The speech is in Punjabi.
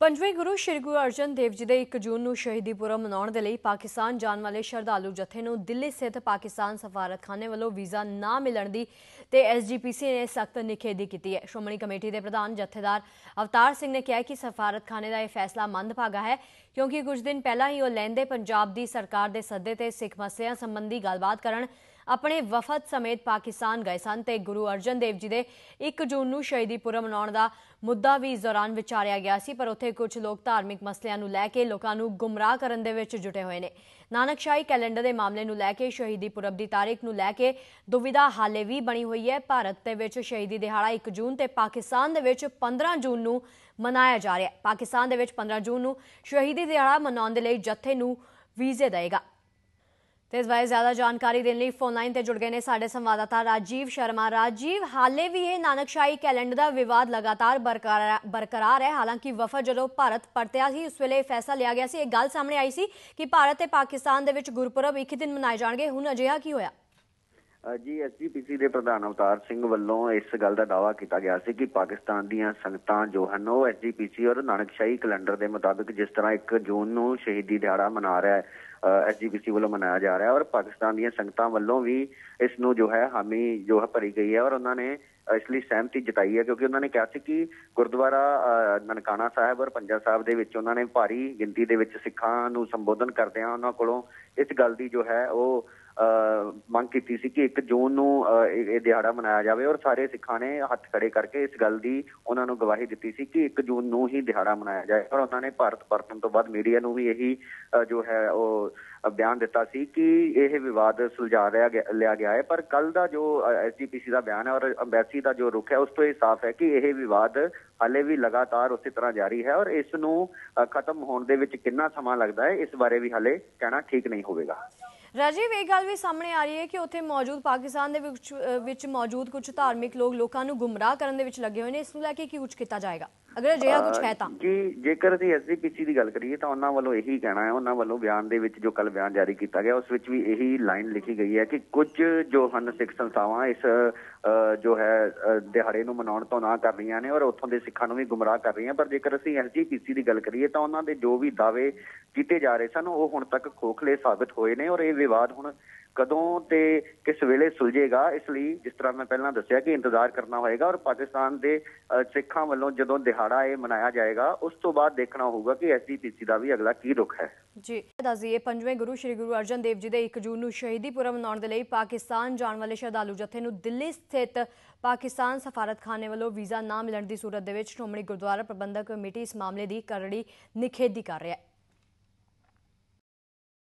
ਪੰਜਵੇਂ ਗੁਰੂ ਸ੍ਰੀ ਗੁਰੂ ਅਰਜਨ ਦੇਵ ਜੀ ਦੇ 1 ਜੂਨ ਨੂੰ ਸ਼ਹੀਦੀ ਪੁਰਬ ਮਨਾਉਣ ਦੇ ਲਈ ਪਾਕਿਸਤਾਨ ਜਾਣ ਵਾਲੇ ਸ਼ਰਧਾਲੂ ਜਥੇ ਨੂੰ ਦਿੱਲੀ ਸਥਿਤ ਪਾਕਿਸਤਾਨ ਸਫਾਰਤਖਾਨੇ ਵੱਲੋਂ ਵੀਜ਼ਾ ਨਾ ਮਿਲਣ ਦੀ ਤੇ ਐਸਜੀਪੀਸੀ ਨੇ ਸਖਤ ਨਿਖੇਧੀ ਕੀਤੀ ਹੈ। ਸ਼੍ਰੋਮਣੀ ਕਮੇਟੀ ਦੇ ਪ੍ਰਧਾਨ ਜਥੇਦਾਰ ਅਵਤਾਰ ਸਿੰਘ ਨੇ ਕਿਹਾ ਕਿ ਸਫਾਰਤਖਾਨੇ ਦਾ ਇਹ ਫੈਸਲਾ ਮੰਦਭਾਗਾ ਹੈ, ਕਿਉਂਕਿ ਕੁਝ ਦਿਨ ਪਹਿਲਾਂ ਹੀ ਉਹ ਲੈਂਦੇ ਪੰਜਾਬ ਦੀ ਸਰਕਾਰ ਦੇ ਸੱਦੇ ਤੇ ਸਿੱਖ ਮਸਲਿਆਂ ਸੰਬੰਧੀ ਗੱਲਬਾਤ ਕਰਨ ਆਪਣੇ ਵਫਦ ਸਮੇਤ ਪਾਕਿਸਤਾਨ ਗਏ ਸਨ ਤੇ ਗੁਰੂ ਅਰਜਨ ਦੇਵ ਜੀ ਦੇ 1 ਜੂਨ ਨੂੰ ਸ਼ਹੀਦੀ ਪੁਰਬ ਮਨਾਉਣ ਦਾ ਮੁੱਦਾ ਵੀ ਇਸ ਦੌਰਾਨ ਵਿਚਾਰਿਆ ਗਿਆ ਸੀ, ਪਰ ਉੱਥੇ ਕੁਝ ਲੋਕ ਧਾਰਮਿਕ ਮਸਲਿਆਂ ਨੂੰ ਲੈ ਕੇ ਲੋਕਾਂ ਨੂੰ ਗੁੰਮਰਾਹ ਕਰਨ ਦੇ ਵਿੱਚ ਜੁਟੇ ਹੋਏ ਨੇ। ਨਾਨਕਸ਼ਾਹੀ ਕੈਲੰਡਰ ਦੇ ਮਾਮਲੇ ਨੂੰ ਲੈ ਕੇ ਸ਼ਹੀਦੀ ਪੁਰਬ ਦੀ ਤਾਰੀਖ ਨੂੰ ਲੈ ਕੇ ਦੁਵਿਧਾ ਹਾਲੇ ਵੀ ਬਣੀ ਹੋਈ ਹੈ। ਭਾਰਤ ਦੇ ਵਿੱਚ ਸ਼ਹੀਦੀ ਦਿਹਾੜਾ 1 ਜੂਨ ਤੇ ਪਾਕਿਸਤਾਨ ਦੇ ਵਿੱਚ 15 ਜੂਨ ਨੂੰ ਮਨਾਇਆ ਜਾ ਰਿਹਾ ਹੈ। ਪਾਕਿਸਤਾਨ ਦੇ ਵਿੱਚ 15 ਜੂਨ ਨੂੰ ਸ਼ਹੀਦੀ ਦਿਹਾੜਾ ਮਨਾਉਣ ਦੇ ਲਈ ਜਥੇ ਨੂੰ ਵੀਜ਼ੇ ਦੇਗਾ ਤੇ ਇਸ ਬਾਰੇ ਜ਼ਿਆਦਾ ਜਾਣਕਾਰੀ ਦੇਣ ਲਈ ਫੋਨ ਲਾਈਨ ਤੇ ਜੁੜ ਗਏ ਨੇ ਸਾਡੇ ਸੰਵਾਦਦਾਤਾ ਰਾਜੀਵ ਸ਼ਰਮਾ। ਰਾਜੀਵ, ਹਾਲੇ ਵੀ ਇਹ ਨਾਨਕਸ਼ਾਹੀ ਕੈਲੰਡਰ ਦਾ ਵਿਵਾਦ ਲਗਾਤਾਰ ਬਰਕਰਾਰ ਬਰਕਰਾਰ ਹੈ। ਹਾਲਾਂਕਿ ਵਫਦ ਜਦੋਂ ਭਾਰਤ ਪਰਤਿਆ ਸੀ, ਉਸ ਵੇਲੇ ਇਹ ਫੈਸਲਾ ਲਿਆ ਗਿਆ ਸੀ। ਇਹ ਗੱਲ ਸਾਹਮਣੇ ਆਈ ਸੀ ਕਿ ਭਾਰਤ ਤੇ ਪਾਕਿਸਤਾਨ ਦੇ ਵਿੱਚ ਗੁਰਪੁਰਬ ਇੱਕ ਦਿਨ ਮਨਾਏ ਜਾਣਗੇ। ਹੁਣ ਅਜਿਹਾ ਕੀ ਹੋਇਆ? ਜੀ ਐਸਜੀਪੀਸੀ ਦੇ ਪ੍ਰਧਾਨ ਅਵਤਾਰ ਸਿੰਘ ਵੱਲੋਂ ਇਸ ਗੱਲ ਦਾ ਦਾਅਵਾ ਕੀਤਾ ਗਿਆ ਸੀ ਕਿ ਪਾਕਿਸਤਾਨ ਦੀਆਂ ਸੰਗਤਾਂ ਜੋ ਹਨ ਉਹ ਐਸਜੀਪੀਸੀ ਔਰ ਨਾਨਕਸ਼ਾਹੀ ਕੈਲੰਡਰ ਦੇ ਮੁਤਾਬਕ ਜਿਸ ਤਰ੍ਹਾਂ 1 ਜੂਨ ਨੂੰ ਸ਼ਹੀਦੀ ਦਿਹਾੜਾ ਮਨਾ ਰਿਹਾ ਹੈ ਐਸਜੀਪੀਸੀ ਵੱਲੋਂ ਮਨਾਇਆ ਜਾ ਰਿਹਾ ਹੈ ਔਰ ਪਾਕਿਸਤਾਨ ਦੀਆਂ ਸੰਗਤਾਂ ਵੱਲੋਂ ਵੀ ਇਸ ਨੂੰ ਜੋ ਹੈ ਹਾਮੀ ਜੋ ਹੈ ਭਰੀ ਗਈ ਹੈ ਔਰ ਉਹਨਾਂ ਨੇ ਇਸ ਲਈ ਸਹਿਮਤੀ ਜਤਾਈ ਹੈ ਕਿਉਂਕਿ ਉਹਨਾਂ ਨੇ ਕਿਹਾ ਸੀ ਕਿ ਗੁਰਦੁਆਰਾ ਅ, ਨਨਕਾਣਾ ਸਾਹਿਬ ਔਰ ਪੰਜਾ ਸਾਹਿਬ ਦੇ ਵਿੱਚ ਉਹਨਾਂ ਨੇ ਭਾਰੀ ਗਿਣਤੀ ਦੇ ਵਿੱਚ ਸਿੱਖਾਂ ਨੂੰ ਸੰਬੋਧਨ ਕਰਦਿਆਂ ਉਹਨਾਂ ਕੋਲੋਂ ਇਸ ਗੱਲ ਦੀ ਜੋ ਹੈ ਉਹ ਮੰਗ ਕੀਤੀ ਸੀ ਕਿ 1 ਜੂਨ ਨੂੰ ਇਹ ਦਿਹਾੜਾ ਮਨਾਇਆ ਜਾਵੇ ਔਰ ਸਾਰੇ ਸਿੱਖਾਂ ਨੇ ਹੱਥ ਖੜੇ ਕਰਕੇ ਇਸ ਗੱਲ ਦੀ ਉਹਨਾਂ ਨੂੰ ਗਵਾਹੀ ਦਿੱਤੀ ਸੀ ਕਿ 1 ਜੂਨ ਨੂੰ ਹੀ ਦਿਹਾੜਾ ਮਨਾਇਆ ਜਾਏ। ਔਰ ਉਹਨਾਂ ਨੇ ਭਾਰਤ ਪਰਤਣ ਤੋਂ ਬਾਅਦ ਮੀਡੀਆ ਨੂੰ ਵੀ ਇਹੀ ਜੋ ਹੈ ਉਹ ਬਿਆਨ ਦਿੱਤਾ ਸੀ ਕਿ ਇਹ ਵਿਵਾਦ ਸੁਲਝਾ ਲਿਆ ਗਿਆ ਲਿਆ ਗਿਆ ਹੈ। ਪਰ ਕੱਲ ਦਾ ਜੋ ਐਸਜੀਪੀਸੀ ਦਾ ਬਿਆਨ ਹੈ ਔਰ ਅੰਬੈਸੀ ਦਾ ਜੋ ਰੁਖ ਹੈ, ਉਸ ਤੋਂ ਇਹ ਸਾਫ਼ ਹੈ ਕਿ ਇਹ ਵਿਵਾਦ ਹਾਲੇ ਵੀ ਲਗਾਤਾਰ ਉਸੇ ਤਰ੍ਹਾਂ ਜਾਰੀ ਹੈ ਔਰ ਇਸ ਨੂੰ ਖਤਮ ਹੋਣ ਦੇ ਵਿੱਚ ਕਿੰਨਾ ਸਮਾਂ ਲੱਗਦਾ ਹੈ, ਇਸ ਬਾਰੇ ਵੀ ਹਾਲੇ ਕਹਿਣਾ ਠੀਕ ਨਹੀਂ ਹੋਵੇਗਾ। ਰਾਜੀਵ ਇਹ ਗੱਲ ਵੀ ਸਾਹਮਣੇ ਆ ਰਹੀ ਹੈ ਕਿ ਉੱਥੇ ਮੌਜੂਦ ਪਾਕਿਸਤਾਨ ਦੇ ਵਿੱਚ ਮੌਜੂਦ ਕੁਝ ਧਾਰਮਿਕ ਲੋਕ ਲੋਕਾਂ ਨੂੰ ਗੁੰਮਰਾਹ ਕਰਨ ਦੇ ਵਿੱਚ ਲੱਗੇ ਹੋਏ ਨੇ। ਇਸ ਨੂੰ ਲੈ ਕੇ ਕੀ ਕੁਝ ਕੀਤਾ ਜਾਏਗਾ? ਅਗਰ ਅਜਿਹਾ ਕੁਝ ਹੈ ਤਾਂ। ਜੀ ਜੇਕਰ ਅਸੀਂ ਐਸਜੀਪੀਸੀ ਦੀ ਗੱਲ ਕਰੀਏ ਤਾਂ ਉਹਨਾਂ ਵੱਲੋਂ ਇਹੀ ਕਹਿਣਾ ਹੈ ਉਹਨਾਂ ਵੱਲੋਂ ਬਿਆਨ ਦੇ ਵਿੱਚ ਜੋ ਕੱਲ ਬਿਆਨ ਜਾਰੀ ਕੀਤਾ ਗਿਆ ਉਸ ਵਿੱਚ ਵੀ ਇਹੀ ਲਾਈਨ ਲਿਖੀ ਗਈ ਹੈ ਕਿ ਕੁਝ ਜੋ ਹਨ ਸਿੱਖ ਸੰਸਥਾਵਾਂ ਇਸ ਜੋ ਹੈ ਦਿਹਾੜੇ ਨੂੰ ਮਨਾਉਣ ਤੋਂ ਨਾ ਕਰ ਰਹੀਆਂ ਨੇ ਔਰ ਉੱਥੋਂ ਦੇ ਸਿੱਖਾਂ ਨੂੰ ਵੀ ਗੁੰਮਰਾਹ ਕਰ ਰਹੀਆਂ ਪਰ ਜੇਕਰ ਅਸੀਂ ਐਸਜੀਪੀਸੀ ਦੀ ਗੱਲ ਕਰੀਏ ਤਾਂ ਉਹਨਾਂ ਦੇ ਜੋ ਵੀ ਦਾਅਵੇ ਕੀਤੇ ਜਾ ਰਹੇ ਸਨ ਉਹ ਹੁਣ ਤੱਕ ਖੋਖਲੇ ਸਾਬਤ ਹੋਏ ਨੇ ਔਰ ਇਹ ਵਿਵਾਦ ਹੁਣ ਕਦੋਂ ਤੇ ਕਿਸ ਵੇਲੇ ਸੁਲਝੇਗਾ ਇਸ ਲਈ ਜਿਸ ਤਰ੍ਹਾਂ ਮੈਂ ਪਹਿਲਾਂ ਦੱਸਿਆ ਕਿ ਇੰਤਜ਼ਾਰ ਕਰਨਾ ਹੋਏਗਾ ਔਰ ਪਾਕਿਸਤਾਨ ਦੇ ਸਿੱਖਾਂ ਵੱਲੋਂ ਜਦੋਂ ਦਿਹਾੜਾ ਇਹ ਮਨਾਇਆ ਜਾਏਗਾ, ਉਸ ਤੋਂ ਬਾਅਦ ਦੇਖਣਾ ਹੋਊਗਾ ਕਿ ਐਸਜੀਪੀਸੀ ਦਾ ਵੀ ਅਗਲਾ ਕੀ ਰੁਖ ਹੈ। ਜੀ ਦੱਸਦੀਏ ਪੰਜਵੇਂ ਗੁਰੂ ਸ੍ਰੀ ਗੁਰੂ ਅਰਜਨ ਦੇਵ ਜੀ ਦੇ 1 ਜੂਨ ਨੂੰ ਸ਼ਹੀਦੀ ਪੁਰਬ ਮਨਾਉਣ ਦੇ ਲਈ ਪਾਕਿਸਤਾਨ ਜਾਣ ਵਾਲੇ ਸ਼ਰਧਾਲੂ ਜਥੇ ਨੂੰ ਦਿੱਲੀ ਸਥਿਤ ਪਾਕਿਸਤਾਨ ਸਫਾਰਤਖਾਨੇ ਵੱਲੋਂ ਵੀਜ਼ਾ ਨਾ ਮਿਲਣ ਦੀ ਸੂਰਤ ਦੇ ਵਿੱਚ ਸ਼੍ਰੋਮਣੀ ਗੁਰਦੁਆਰਾ ਪ੍ਰਬੰਧਕ ਕਮੇਟੀ ਇਸ ਮਾਮਲੇ ਦੀ ਕਰੜੀ ਨਿਖੇਧੀ ਕਰ ਰਿਹਾ ਹੈ।